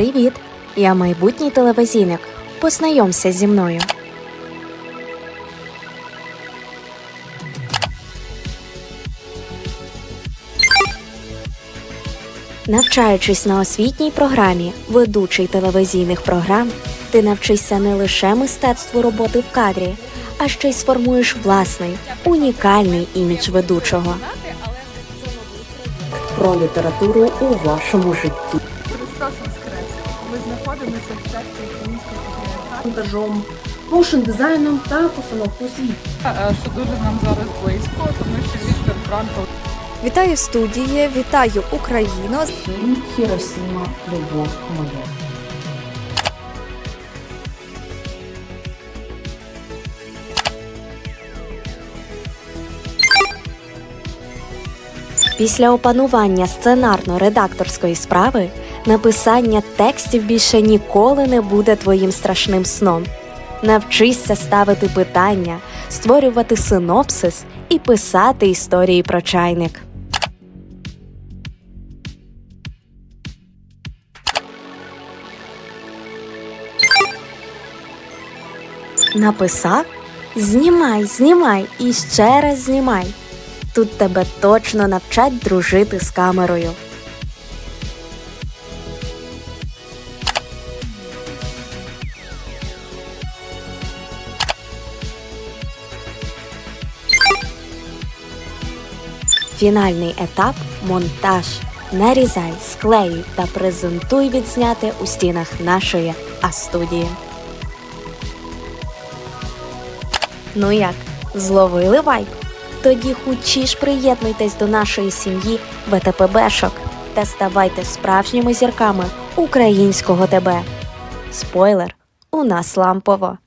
Привіт! Я майбутній телевізійник. Познайомся зі мною. Навчаючись на освітній програмі ведучий телевізійних програм, ти навчишся не лише мистецтву роботи в кадрі, а ще й сформуєш власний унікальний імідж ведучого. про літературу у вашому житті. Ми знаходимося в церкві Українського патріархату, Монтажом, моушн дизайном та постановкою світу. е, що дуже нам зараз близько, тому що Віктор Франкл Вітаю студії, вітаю Україну. Фільм Хіросіма Любов моя. Після опанування сценарно-редакторської справи написання текстів більше ніколи не буде твоїм страшним сном. Навчися ставити питання, створювати синопсис і писати історії про чайник. Написав? Знімай, знімай і ще раз знімай. Тут тебе точно навчать дружити з камерою. Фінальний етап монтаж. Нарізай, склеюй та презентуй відзняти у стінах нашої А-студії. Ну як, зловили вайб? Тоді хучіш приєднуйтесь до нашої сім'ї ВТПБшок та ставайте справжніми зірками українського ТБ. Спойлер, у нас лампово.